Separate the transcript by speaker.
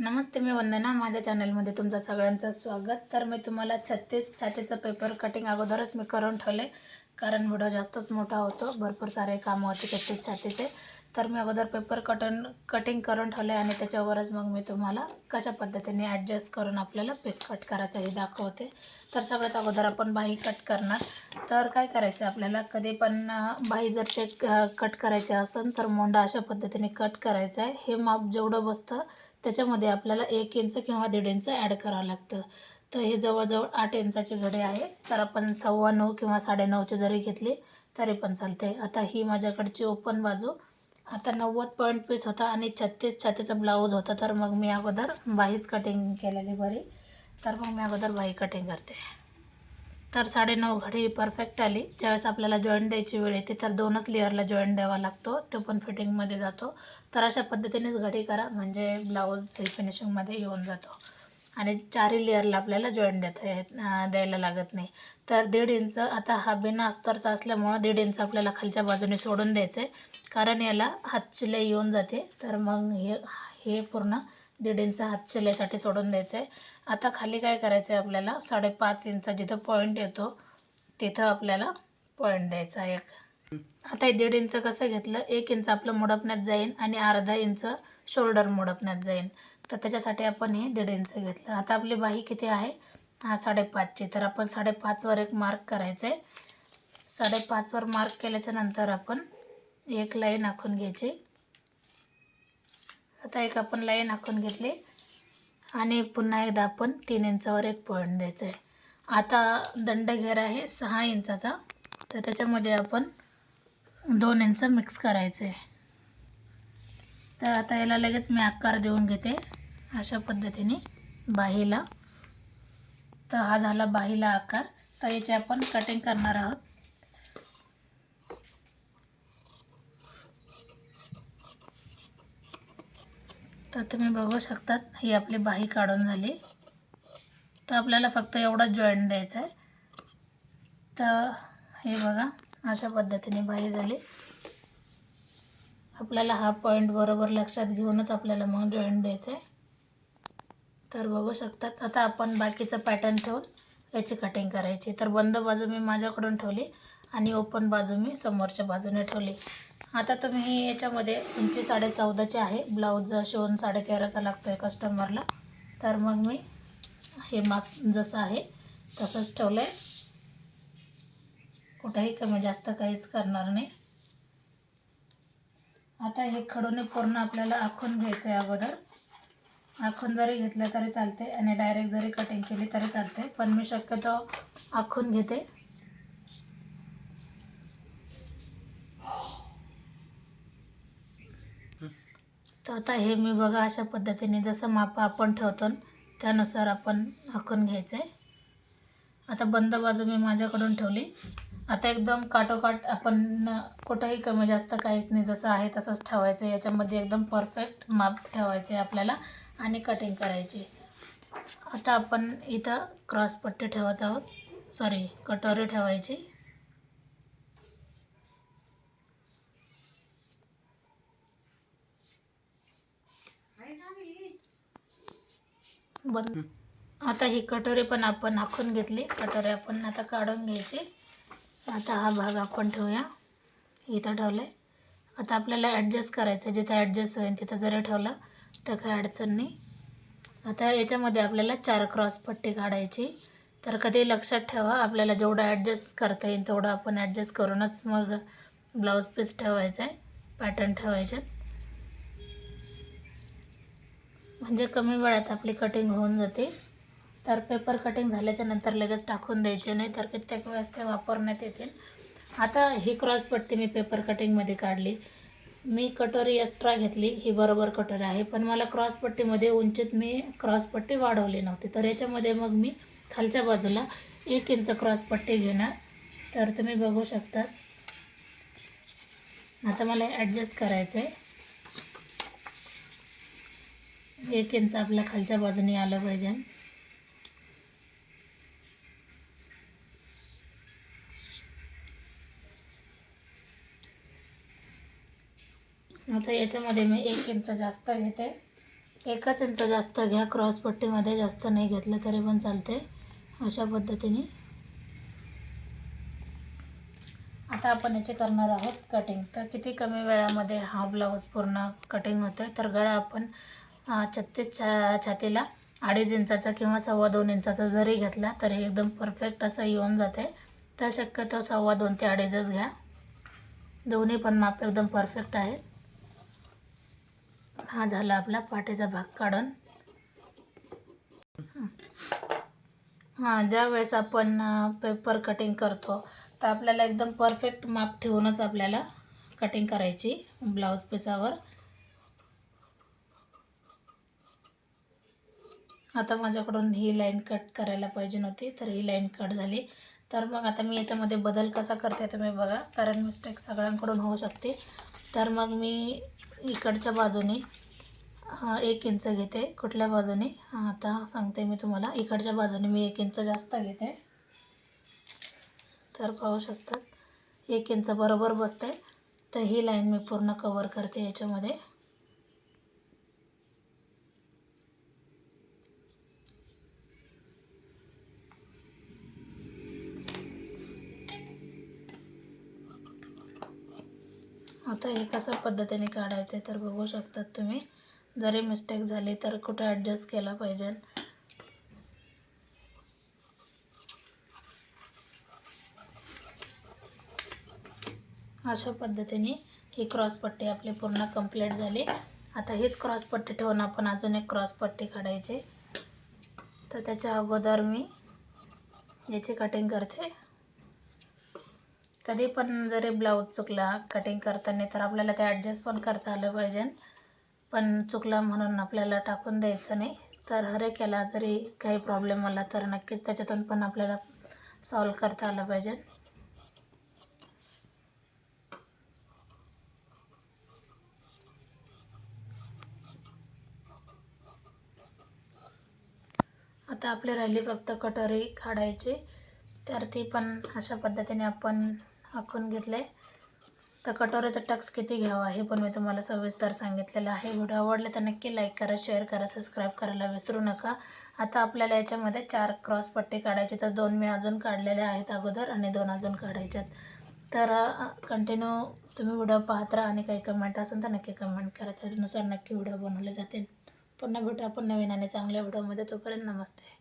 Speaker 1: नमस्ते मी वंदना. माझ्या चॅनलमध्ये तुमचं सगळ्यांचं स्वागत. तर मी तुम्हाला छत्तीस छातीचं पेपर कटिंग अगोदरच मी करून ठेवले कारण व्हिडिओ जास्तच मोठा होतो. भरपूर सारे कामं होते छत्तीस छातीचे. तर मी अगोदर पेपर कटन कटिंग करून आहे आणि त्याच्यावरच मग मी तुम्हाला कशा पद्धतीने ॲडजस्ट करून आपल्याला पीस कट करायचं हे दाखवते. तर सगळ्यात अगोदर आपण बाही कट करणार. तर काय करायचं आपल्याला? कधी पण बाही जर ते कट करायची असेल तर मोंडा अशा पद्धतीने कट करायचा आहे. हे माप जेवढं बसतं त्याच्यामध्ये आपल्याला एक इंच किंवा दीड इंच ॲड करावं लागतं. तर हे जवळजवळ आठ इंचाचे घडे आहे. तर आपण सव्वा नऊ किंवा साडेनऊचे जरी घेतली तरी पण चालते आता ही माझ्याकडची ओपन बाजू. आता नव्वद पॉईंट पीस होता आणि छत्तीस छातीचा ब्लाऊज होता. तर मग मी अगोदर बाहीच कटिंग केलेली बरी. तर मग मी अगोदर बाही कटिंग करते. तर साडेनऊ घडी परफेक्ट आली. ज्यावेळेस आपल्याला जॉईंट द्यायची वेळ येते तर दोनच लेअरला जॉईंट द्यावा लागतो. तो पण फिटिंगमध्ये जातो. तर अशा पद्धतीनेच घडी करा. म्हणजे ब्लाऊज हे फिनिशिंगमध्ये येऊन जातो. आणि चारही लेअरला आपल्याला जॉईंट देता द्यायला लागत नाही. तर दीड इंच आता हा बिना अस्तरचा असल्यामुळं दीड इंच आपल्याला खालच्या बाजूने सोडून द्यायचं आहे कारण याला हातशिलाई येऊन जाते. तर मग हे हे पूर्ण दीड इंच हातशिलाईसाठी सोडून द्यायचं आहे आता खाली काय करायचं आहे आपल्याला? साडेपाच इंच जिथं पॉईंट येतो तिथं आपल्याला पॉईंट द्यायचा एक. आता हे दीड इंच कसं घेतलं? एक इंच आपलं मुडपण्यात जाईन आणि अर्धा इंच शोल्डर मुडपण्यात जाईन. तर त्याच्यासाठी आपण हे दीड इंच घेतलं. आता आपली बाही किती आहे? हा साडेपाचची. तर आपण साडेपाचवर एक मार्क करायचं आहे साडेपाचवर मार्क केल्याच्यानंतर आपण एक लाईन आखून घ्यायची. आता एक आपण लाईन आखून घेतली. आणि पुन्हा एकदा आपण तीन इंचावर एक पॉईंट द्यायचा आहे आता दंडघेर आहे सहा इंचाचा. तर त्याच्यामध्ये आपण दोन इंच मिक्स करायचं आहे तर आता याला लगेच मी आकार देऊन घेते. अशा पद्धतीने बाहीला. तर हा झाला बाहीला आकार. तर याची आपण कटिंग करणार आहोत. तर तुम्ही बघू शकतात ही आपली बाही काढून झाली. तर आपल्याला फक्त एवढा जॉईंट द्यायचा आहे. तर हे बघा अशा पद्धतीने बाही झाली. आपल्याला हा पॉईंट बरोबर लक्षात घेऊनच आपल्याला मग जॉईंट द्यायचं आहे. तर बघू शकतात. आता आपण बाकीचं पॅटर्न ठेवून याची कटिंग करायची. तर बंद बाजू मी माझ्याकडून ठेवली आणि ओपन बाजू मी समोरच्या बाजूने ठेवली. आता तुम्ही याच्यामध्ये उंची साडे चौदाची आहे. ब्लाऊज शिवून साडे तेराचा लागतो आहे कस्टमरला तर मग मी हे माप जसं आहे तसंच ठेवलं आहे कुठेही कमी जास्त काहीच करणार नाही. आता हे खडूने पूर्ण आपल्याला आखून घ्यायचं आहे अगोदर. आखून जरी घेतलं तरी चालते आणि डायरेक्ट जरी कटिंग केली तरी चालते पण मी शक्यतो आखून घेते. तर आता हे मी बघा अशा पद्धतीने जसं माप आपण ठेवतो त्यानुसार आपण आखून घ्यायचं आहे आता बंद बाजू मी माझ्याकडून ठेवली. आता एकदम काटोकाट आपण कुठंही कमी जास्त काहीच नाही जसं आहे तसंच ठेवायचं. आहे याच्यामध्ये एकदम परफेक्ट माप ठेवायचे आहे आपल्याला. आणि कटिंग करायची. आता आपण इथं क्रॉस पट्टी ठेवत आहोत. सॉरी कटोरी ठेवायची. बंद आता ही कटोरी पण आपण आखून घेतली. कटोरी आपण आता काढून घ्यायची. आता हा भाग आपण ठेवूया. इथं ठेवलं आहे आता आपल्याला ॲडजस्ट करायचं जिथं ॲडजस्ट होईल तिथं जरी ठेवलं तर काही अडचण नाही. आता याच्यामध्ये आपल्याला चार क्रॉस पट्टी काढायची. तर कधी लक्षात ठेवा आपल्याला जेवढं ॲडजस्ट करता येईल तेवढं आपण ॲडजस्ट करूनच मग ब्लाऊज पीस ठेवायचा आहे पॅटर्न ठेवायच्यात म्हणजे कमी वेळात आपली कटिंग होऊन जाते. तर पेपर कटिंग झाल्याच्यानंतर लगेच टाकून द्यायचे नाही तर कित्येक वेळेस ते वापरण्यात येतील. आता ही क्रॉस पट्टी मी पेपर कटिंगमध्ये काढली. मी कटोरी एक्स्ट्रा घेतली. ही बरोबर कटोरी आहे. पण मला क्रॉसपट्टीमध्ये उंचीत मी क्रॉस पट्टी वाढवली नव्हती. तर याच्यामध्ये मग मी खालच्या बाजूला एक इंच क्रॉस पट्टी घेणार. तर तुम्ही बघू शकता. आता मला ॲडजस्ट करायचं आहे एक इंच आपल्या खालच्या बाजूने आलं पाहिजे. आता याच्यामध्ये मी एक इंच जास्त घेते. एकच इंच जास्त घ्या. क्रॉस पट्टीमध्ये जास्त नाही घेतलं तरी पण चालते. अशा पद्धतीने. आता आपण याचे करणार आहोत कटिंग तर किती कमी वेळामध्ये हा ब्लाऊज पूर्ण कटिंग होतो आहे तर गळा आपण छत्तीस छा छातीला अडीच इंचाचा किंवा सव्वा दोन इंचाचा जरी घेतला तरी एकदम परफेक्ट असं येऊन जाते. तर शक्यतो सव्वा दोन ते अडीचच घ्या. दोन्ही पण माप एकदम परफेक्ट आहेत हा झाला आपला पाठीचा भाग काढून. हां ज्या वेळेस आपण पेपर कटिंग करतो तर आपल्याला एकदम परफेक्ट माप ठेवूनच आपल्याला कटिंग करायची ब्लाऊज पिसावर आता माझ्याकडून ही लाईन कट करायला पाहिजे नव्हती तर ही लाईन कट झाली. तर मग आता मी याच्यामध्ये बदल कसा करते तुम्ही बघा कारण मिस्टेक सगळ्यांकडून होऊ शकते. तर मग मी इकडच्या बाजूने एक इंच घेते. कुठल्या बाजूने? आता सांगते मी तुम्हाला. इकडच्या बाजूने मी एक इंच जास्त घेते. तर पाहू शकतात. एक इंच बरोबर बसते तर ही लाईन मी पूर्ण कवर करते याच्यामध्ये. आता हे कशा पद्धतीने काढायचं आहे तर बघू शकतात तुम्ही. जरी मिस्टेक झाली तर कुठे ॲडजस्ट केला पाहिजे. अशा पद्धतीने ही क्रॉसपट्टी आपली पूर्ण कंप्लीट झाली. आता हीच क्रॉसपट्टी ठेवून आपण अजून एक क्रॉसपट्टी काढायची. तर त्याच्या अगोदर मी याची कटिंग करते. कधी पण जरी ब्लाऊज चुकला कटिंग करताना तर आपल्याला ते ॲडजस्ट पण करता आलं पाहिजे. पण चुकला म्हणून आपल्याला टाकून द्यायचं नाही. तर हर एक याला जरी काही प्रॉब्लेम आला तर नक्कीच त्याच्यातून पण आपल्याला सॉल्व करता आलं पाहिजे. आता आपली राहिली फक्त कटोरी काढायची. तर ती पण अशा पद्धतीने आपण आखून घेतले. तर कटोऱ्याचा टक्स किती घ्यावा हे पण मी तुम्हाला सविस्तर सांगितलेलं आहे. व्हिडिओ आवडले तर नक्की लाईक करा शेअर करा सबस्क्राईब करायला विसरू नका. आता आपल्याला याच्यामध्ये चार क्रॉस पट्टी काढायची तर दोन मी अजून काढलेल्या आहेत अगोदर आणि दोन अजून काढायच्यात तर कंटिन्यू तुम्ही व्हिडिओ पाहत राहा आणि काही कमेंट असेल तर नक्की कमेंट करा. त्यानुसार नक्की व्हिडिओ बनवले जातील. पुन्हा भेटू आपण नवीन आणि चांगल्या व्हिडिओमध्ये. तोपर्यंत नमस्ते.